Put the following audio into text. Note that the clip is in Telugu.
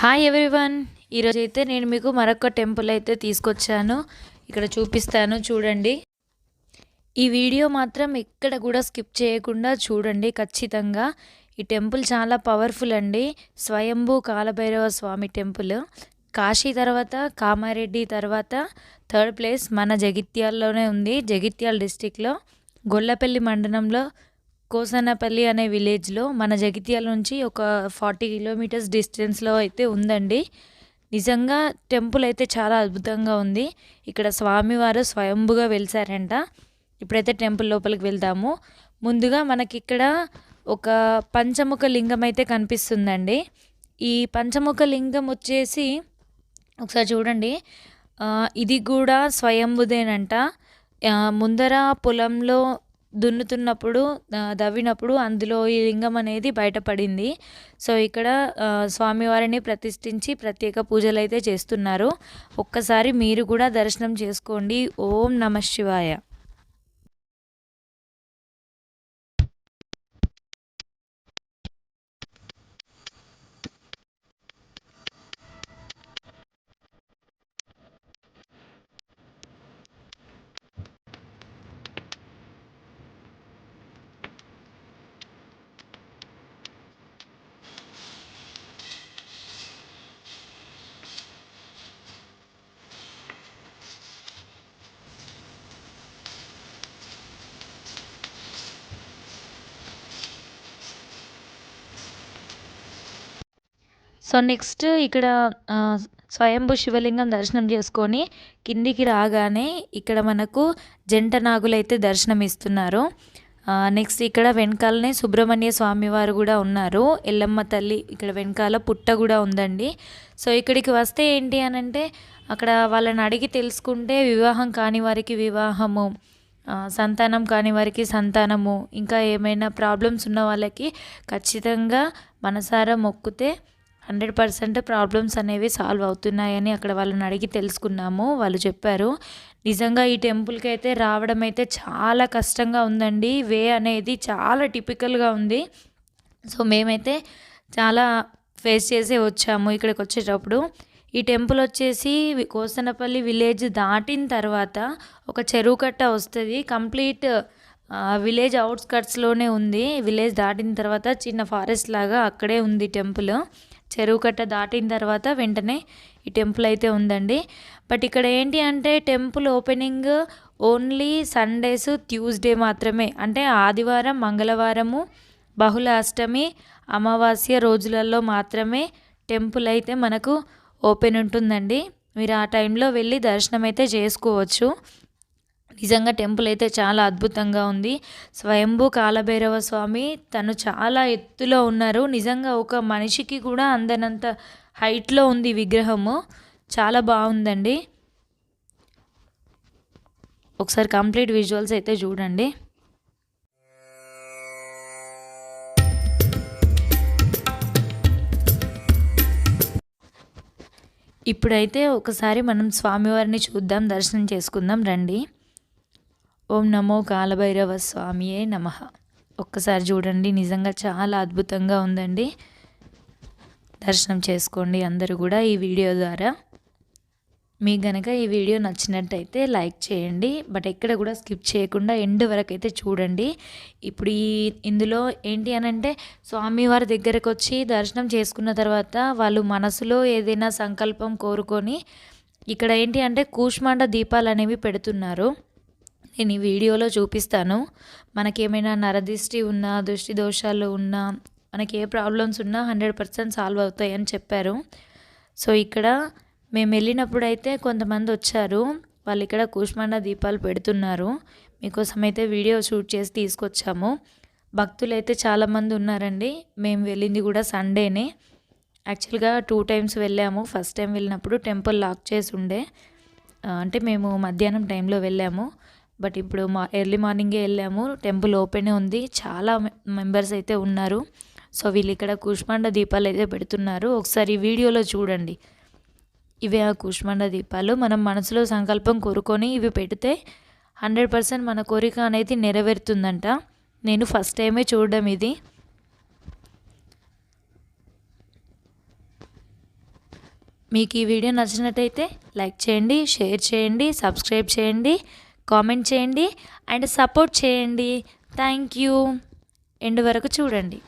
హాయ్ ఎవ్రీవన్ ఈరోజు అయితే నేను మీకు మరొక టెంపుల్ అయితే తీసుకొచ్చాను. ఇక్కడ చూపిస్తాను చూడండి. ఈ వీడియో మాత్రం ఎక్కడ కూడా స్కిప్ చేయకుండా చూడండి ఖచ్చితంగా. ఈ టెంపుల్ చాలా పవర్ఫుల్ అండి. స్వయంభూ కాలభైరవ స్వామి టెంపుల్. కాశీ తర్వాత కామారెడ్డి తర్వాత థర్డ్ ప్లేస్ మన జగిత్యాల్లోనే ఉంది. జగిత్యాల డిస్టిక్లో గొల్లపల్లి మండలంలో కోసనపల్లి అనే విలేజ్లో మన జగిత్యాల నుంచి ఒక ఫార్టీ కిలోమీటర్స్ డిస్టెన్స్లో అయితే ఉందండి. నిజంగా టెంపుల్ అయితే చాలా అద్భుతంగా ఉంది. ఇక్కడ స్వామివారు స్వయంభుగా వెలిసారంట. ఇప్పుడైతే టెంపుల్ లోపలికి వెళ్తాము ముందుగా మనకి ఇక్కడ ఒక పంచముఖ లింగం అయితే కనిపిస్తుందండి. ఈ పంచముఖ లింగం వచ్చేసి ఒకసారి చూడండి. ఇది కూడా స్వయంభుదేనంట. ముందర పొలంలో దున్నుతున్నప్పుడు దవ్వినప్పుడు అందులో ఈ లింగం అనేది బయటపడింది. సో ఇక్కడ స్వామివారిని ప్రతిష్ఠించి ప్రత్యేక పూజలు అయితే చేస్తున్నారు. ఒక్కసారి మీరు కూడా దర్శనం చేసుకోండి. ఓం నమ శివాయ. సో నెక్స్ట్ ఇక్కడ స్వయంభు స్వయంభూ శివలింగం దర్శనం చేసుకొని కిందికి రాగానే ఇక్కడ మనకు జంట నాగులు అయితే దర్శనం ఇస్తున్నారు నెక్స్ట్ ఇక్కడ వెనకాలనే సుబ్రహ్మణ్య స్వామి వారు కూడా ఉన్నారు. ఎల్లమ్మ తల్లి ఇక్కడ వెనకాల పుట్ట కూడా ఉందండి. సో ఇక్కడికి వస్తే ఏంటి అని అంటే అక్కడ వాళ్ళని అడిగి తెలుసుకుంటే వివాహం కాని వారికి వివాహము సంతానం కాని వారికి సంతానము ఇంకా ఏమైనా ప్రాబ్లమ్స్ ఉన్న వాళ్ళకి ఖచ్చితంగా మనసారా మొక్కితే హండ్రెడ్ పర్సెంట్ ప్రాబ్లమ్స్ అనేవి సాల్వ్ అవుతున్నాయని అక్కడ వాళ్ళని అడిగి తెలుసుకున్నాము. వాళ్ళు చెప్పారు నిజంగా ఈ టెంపుల్కి అయితే రావడం అయితే చాలా కష్టంగా ఉందండి. వే అనేది చాలా టిపికల్గా ఉంది. సో మేమైతే చాలా ఫేస్ చేసే వచ్చాము ఇక్కడికి వచ్చేటప్పుడు ఈ టెంపుల్ వచ్చేసి కోసనపల్లి విలేజ్ దాటిన తర్వాత ఒక చెరువు కట్ట వస్తుంది. కంప్లీట్ విలేజ్ అవుట్స్కట్స్లోనే ఉంది. విలేజ్ దాటిన తర్వాత చిన్న ఫారెస్ట్ లాగా అక్కడే ఉంది టెంపుల్. చెరువు కట్ట దాటిన తర్వాత వెంటనే ఈ టెంపుల్ అయితే ఉందండి. బట్ ఇక్కడ ఏంటి అంటే temple opening only Sundays Tuesday మాత్రమే. అంటే ఆదివారం మంగళవారము బహుళ అష్టమి అమావాస్య రోజులలో మాత్రమే టెంపుల్ అయితే మనకు ఓపెన్ ఉంటుందండి. మీరు ఆ టైంలో వెళ్ళి దర్శనం అయితే చేసుకోవచ్చు. నిజంగా టెంపుల్ అయితే చాలా అద్భుతంగా ఉంది. స్వయంభూ కాలభైరవ స్వామి తను చాలా ఎత్తులో ఉన్నారు. నిజంగా ఒక మనిషికి కూడా అందనంత హైట్లో ఉంది విగ్రహము. చాలా బాగుందండి. ఒకసారి కంప్లీట్ విజువల్స్ అయితే చూడండి. ఇప్పుడైతే ఒకసారి మనం స్వామివారిని చూద్దాం దర్శనం చేసుకుందాం రండి. ఓం నమో కాలభైరవ స్వామియే నమ. ఒక్కసారి చూడండి నిజంగా చాలా అద్భుతంగా ఉందండి. దర్శనం చేసుకోండి అందరూ కూడా ఈ వీడియో ద్వారా. మీకు గనక ఈ వీడియో నచ్చినట్టయితే లైక్ చేయండి బట్ ఎక్కడ కూడా స్కిప్ చేయకుండా ఎండ్ వరకు అయితే చూడండి. ఇప్పుడు ఈ ఇందులో ఏంటి అని అంటే స్వామివారి దగ్గరకు వచ్చి దర్శనం చేసుకున్న తర్వాత వాళ్ళు మనసులో ఏదైనా సంకల్పం కోరుకొని ఇక్కడ ఏంటి అంటే కూష్మాండ దీపాలు అనేవి పెడుతున్నారు. నేను ఈ వీడియోలో చూపిస్తాను. మనకేమైనా నరదిష్టి ఉన్నా దృష్టి దోషాలు ఉన్నా మనకి ఏ ప్రాబ్లమ్స్ ఉన్నా హండ్రెడ్ పర్సెంట్ సాల్వ్ అవుతాయని చెప్పారు. సో ఇక్కడ మేము వెళ్ళినప్పుడు అయితే కొంతమంది వచ్చారు. వాళ్ళు ఇక్కడ కూష్మండ దీపాలు పెడుతున్నారు. మీకోసం అయితే వీడియో షూట్ చేసి తీసుకొచ్చాము. భక్తులు అయితే చాలామంది ఉన్నారండి. మేము వెళ్ళింది కూడా సండేనే. యాక్చువల్గా టూ టైమ్స్ వెళ్ళాము. ఫస్ట్ టైం వెళ్ళినప్పుడు టెంపుల్ లాక్ చేసి ఉండే. అంటే మేము మధ్యాహ్నం టైంలో వెళ్ళాము. బట్ ఇప్పుడు మా ఎర్లీ మార్నింగే వెళ్ళాము. టెంపుల్ ఓపెన్ ఉంది. చాలా మెంబర్స్ అయితే ఉన్నారు. సో వీళ్ళు ఇక్కడ కూష్మాండ దీపాలు అయితే పెడుతున్నారు. ఒకసారి వీడియోలో చూడండి. ఇవే ఆ కూష్మాండ దీపాలు. మనం మనసులో సంకల్పం కోరుకొని ఇవి పెడితే హండ్రెడ్ పర్సెంట్ మన కోరిక అనేది నెరవేరుతుందంట. నేను ఫస్ట్ టైమే చూడడం ఇది. మీకు ఈ వీడియో నచ్చినట్టయితే లైక్ చేయండి షేర్ చేయండి సబ్స్క్రైబ్ చేయండి. కామెంట్ చేయండి అండ్ సపోర్ట్ చేయండి. Thank you. ఎండ్ వరకు చూడండి.